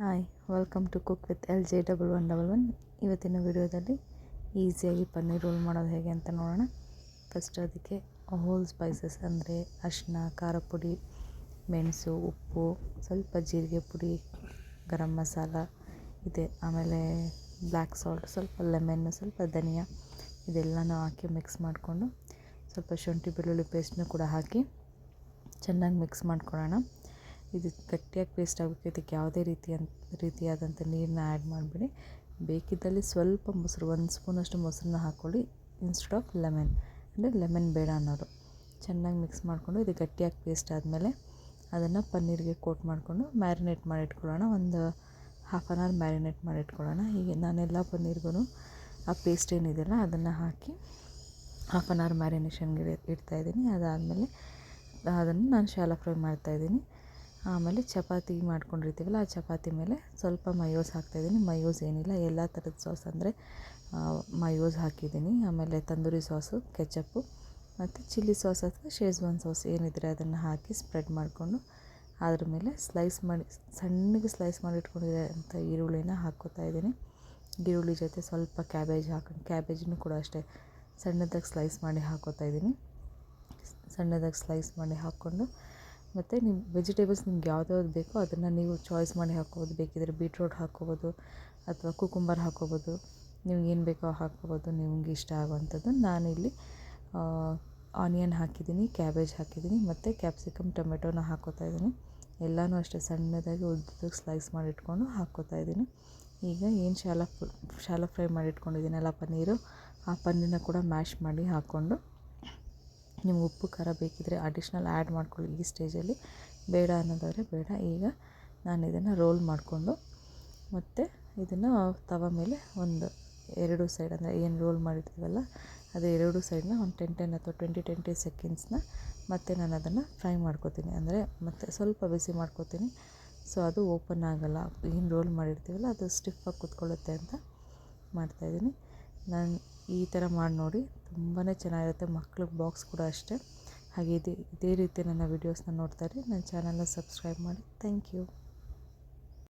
Hi welcome to cook with L J double one double one ಇವತ್ತಿನ ವಿಡಿಯೋದಲ್ಲಿ ಈಸಿಯಾಗಿ paneer roll ಮಾಡೋದು ಹೇಗೆ ಅಂತ ನೋಡೋಣ. ಫಸ್ಟ್ ಅದಕ್ಕೆ ಹೋಲ್ ಸ್ಪೈಸಸ್ ಅಂದರೆ ಅರಿಶಿನ ಖಾರ ಪುಡಿ, ಮೆಣಸು, ಉಪ್ಪು, ಸ್ವಲ್ಪ ಜೀರಿಗೆ ಪುಡಿ, ಗರಂ ಮಸಾಲ, ಇದೆ. ಆಮೇಲೆ ಬ್ಲ್ಯಾಕ್ ಸಾಲ್ಟ್ ಸ್ವಲ್ಪ ಲೆಮನ್ನು ಸ್ವಲ್ಪ ಧನಿಯಾ, ಇದೆಲ್ಲನೂ ಹಾಕಿ ಮಿಕ್ಸ್ ಮಾಡಿಕೊಂಡು ಸ್ವಲ್ಪ ಶುಂಠಿ ಬೆಳ್ಳುಳ್ಳಿ ಪೇಸ್ಟ್ನು ಕೂಡ ಹಾಕಿ ಚೆನ್ನಾಗಿ ಮಿಕ್ಸ್ ಮಾಡ್ಕೊಳ್ಳೋಣ. ಇದು ಗಟ್ಟಿಯಾಗಿ ಪೇಸ್ಟ್ ಆಗಬೇಕು. ಇದಕ್ಕೆ ಯಾವುದೇ ರೀತಿಯ ರೀತಿಯಾದಂಥ ನೀರನ್ನ ಆ್ಯಡ್ ಮಾಡಿಬಿಡಿ. ಬೇಕಿದ್ದಲ್ಲಿ ಸ್ವಲ್ಪ ಮೊಸರು, ಒಂದು ಸ್ಪೂನಷ್ಟು ಮೊಸರನ್ನ ಹಾಕ್ಕೊಳ್ಳಿ ಇನ್ಸ್ಟೆಡ್ ಆಫ್ ಲೆಮನ್ ಅಂದರೆ ಲೆಮನ್ ಬೇಡ ಅನ್ನೋರು ಚೆನ್ನಾಗಿ ಮಿಕ್ಸ್ ಮಾಡಿಕೊಂಡು ಇದು ಗಟ್ಟಿಯಾಗಿ ಪೇಸ್ಟ್ ಆದಮೇಲೆ ಅದನ್ನು ಪನ್ನೀರಿಗೆ ಕೋಟ್ ಮಾಡಿಕೊಂಡು ಮ್ಯಾರಿನೇಟ್ ಮಾಡಿಟ್ಕೊಳ್ಳೋಣ ಒಂದು ಹಾಫ್ ಆನ್ ಅವರ್ ಮ್ಯಾರಿನೇಟ್ ಮಾಡಿಟ್ಕೊಳ್ಳೋಣ ಹೀಗೆ ನಾನೆಲ್ಲ ಪನ್ನೀರ್ಗೂ ಆ ಪೇಸ್ಟ್ ಏನಿದೆಯಲ್ಲ ಅದನ್ನು ಹಾಕಿ ಹಾಫ್ ಆನ್ ಅವರ್ ಮ್ಯಾರಿನೇಷನ್ಗೆ ಇಡ್ತಾಯಿದ್ದೀನಿ ಅದಾದಮೇಲೆ ಅದನ್ನು ನಾನು ಶಾಲಾ ಫ್ರೈ ಮಾಡ್ತಾಯಿದ್ದೀನಿ ಆಮೇಲೆ ಚಪಾತಿ ಮಾಡ್ಕೊಂಡಿರ್ತೀವಲ್ಲ, ಆ ಚಪಾತಿ ಮೇಲೆ ಸ್ವಲ್ಪ ಮಯೋಸ್ ಹಾಕ್ತಾಯಿದ್ದೀನಿ. ಮಯೋಸ್ ಏನಿಲ್ಲ, ಎಲ್ಲ ಥರದ ಸಾಸ್ ಅಂದರೆ ಮಯೋಸ್ ಹಾಕಿದ್ದೀನಿ. ಆಮೇಲೆ ತಂದೂರಿ ಸಾಸು, ಕೆಚಪ್ಪು, ಮತ್ತು ಚಿಲ್ಲಿ ಸಾಸ್ ಅಥವಾ ಶೇಜ್ವಾನ್ ಸಾಸ್ ಏನಿದ್ರೆ ಅದನ್ನು ಹಾಕಿ ಸ್ಪ್ರೆಡ್ ಮಾಡಿಕೊಂಡು ಅದ್ರ ಮೇಲೆ ಸ್ಲೈಸ್ ಮಾಡಿ, ಸಣ್ಣಗೆ ಸ್ಲೈಸ್ ಮಾಡಿ ಇಟ್ಕೊಂಡಿರೋಂಥ ಈರುಳ್ಳಿನ ಹಾಕ್ಕೋತಾ ಇದ್ದೀನಿ. ಈರುಳ್ಳಿ ಜೊತೆ ಸ್ವಲ್ಪ ಕ್ಯಾಬೇಜ್ ಹಾಕೊಂಡು ಕ್ಯಾಬೇಜನ್ನು ಕೂಡ ಅಷ್ಟೇ ಸಣ್ಣದಾಗಿ ಸ್ಲೈಸ್ ಮಾಡಿ ಹಾಕ್ಕೋತಾ ಇದ್ದೀನಿ. ಸಣ್ಣದಾಗಿ ಸ್ಲೈಸ್ ಮಾಡಿ ಹಾಕ್ಕೊಂಡು ಮತ್ತು ನಿಮ್ಮ ವೆಜಿಟೇಬಲ್ಸ್ ನಿಮ್ಗೆ ಯಾವ್ದ್ಯಾವ್ದು ಬೇಕೋ ಅದನ್ನು ನೀವು ಚಾಯ್ಸ್ ಮಾಡಿ ಹಾಕ್ಕೋಬೋದು. ಬೇಕಿದ್ದರೆ ಬೀಟ್ರೋಟ್ ಹಾಕ್ಕೋಬೋದು ಅಥವಾ ಕುಕುಂಬರ್ ಹಾಕ್ಕೋಬೋದು. ನಿಮ್ಗೆ ಏನು ಬೇಕೋ ಹಾಕ್ಕೋಬೋದು. ನಿಮ್ಗೆ ಇಷ್ಟ ಆಗುವಂಥದ್ದು ನಾನಿಲ್ಲಿ ಆನಿಯನ್ ಹಾಕಿದ್ದೀನಿ ಕ್ಯಾಬೇಜ್ ಹಾಕಿದ್ದೀನಿ ಮತ್ತು ಕ್ಯಾಪ್ಸಿಕಮ್ ಟೊಮೆಟೊನ ಹಾಕ್ಕೋತಾ ಇದ್ದೀನಿ. ಎಲ್ಲನೂ ಅಷ್ಟೇ ಸಣ್ಣದಾಗಿ ಉದ್ದಕ್ಕೆ ಸ್ಲೈಸ್ ಮಾಡಿ ಇಟ್ಕೊಂಡು ಹಾಕ್ಕೋತಾ ಇದ್ದೀನಿ. ಈಗ ಏನು ಶಾಲ ಶಾಲ ಫ್ರೈ ಮಾಡಿ ಇಟ್ಕೊಂಡಿದ್ದೀನಲ್ಲ ಪನ್ನೀರು, ಆ ಪನ್ನೀರನ್ನ ಕೂಡ ಮ್ಯಾಶ್ ಮಾಡಿ ಹಾಕ್ಕೊಂಡು ನಿಮ್ಗೆ ಉಪ್ಪು, ಖಾರ ಬೇಕಿದ್ದರೆ ಅಡಿಷ್ನಲ್ ಆ್ಯಡ್ ಮಾಡ್ಕೊಳ್ಳಿ ಈ ಸ್ಟೇಜಲ್ಲಿ ಬೇಡ ಅನ್ನೋದಾದರೆ ಬೇಡ. ಈಗ ನಾನು ಇದನ್ನು ರೋಲ್ ಮಾಡಿಕೊಂಡು ಮತ್ತು ಇದನ್ನು ತವ ಮೇಲೆ ಒಂದು ಎರಡು ಸೈಡ್ ಅಂದರೆ ಏನು ರೋಲ್ ಮಾಡಿರ್ತೀವಲ್ಲ ಅದು ಎರಡು ಸೈಡನ್ನ ಒಂದು ಟೆನ್ ಟೆನ್ ಅಥವಾ ಟ್ವೆಂಟಿ ಟ್ವೆಂಟಿ ಸೆಕೆಂಡ್ಸ್ನ ಮತ್ತೆ ನಾನು ಅದನ್ನು ಫ್ರೈ ಮಾಡ್ಕೋತೀನಿ. ಅಂದರೆ ಮತ್ತೆ ಸ್ವಲ್ಪ ಬಿಸಿ ಮಾಡ್ಕೋತೀನಿ. ಸೊ ಅದು ಓಪನ್ ಆಗೋಲ್ಲ. ಏನು ರೋಲ್ ಮಾಡಿರ್ತೀವಲ್ಲ ಅದು ಸ್ಟಿಫಾಗಿ ಕೂತ್ಕೊಳ್ಳುತ್ತೆ ಅಂತ ಮಾಡ್ತಾಯಿದ್ದೀನಿ ನಾನು ಈ ಥರ ಮಾಡಿ ನೋಡಿ. ತುಂಬಾ ಚೆನ್ನಾಗಿರುತ್ತೆ. ಮಕ್ಳಿಗೆ ಬಾಕ್ಸ್ ಕೂಡ ಅಷ್ಟೇ. ಹಾಗೆ ಇದೇ ಇದೇ ರೀತಿ ನನ್ನ ವೀಡಿಯೋಸ್ನ ಇರಿ. ನನ್ನ ಚಾನಲ್ನ ಸಬ್ಸ್ಕ್ರೈಬ್ ಮಾಡಿ. Thank you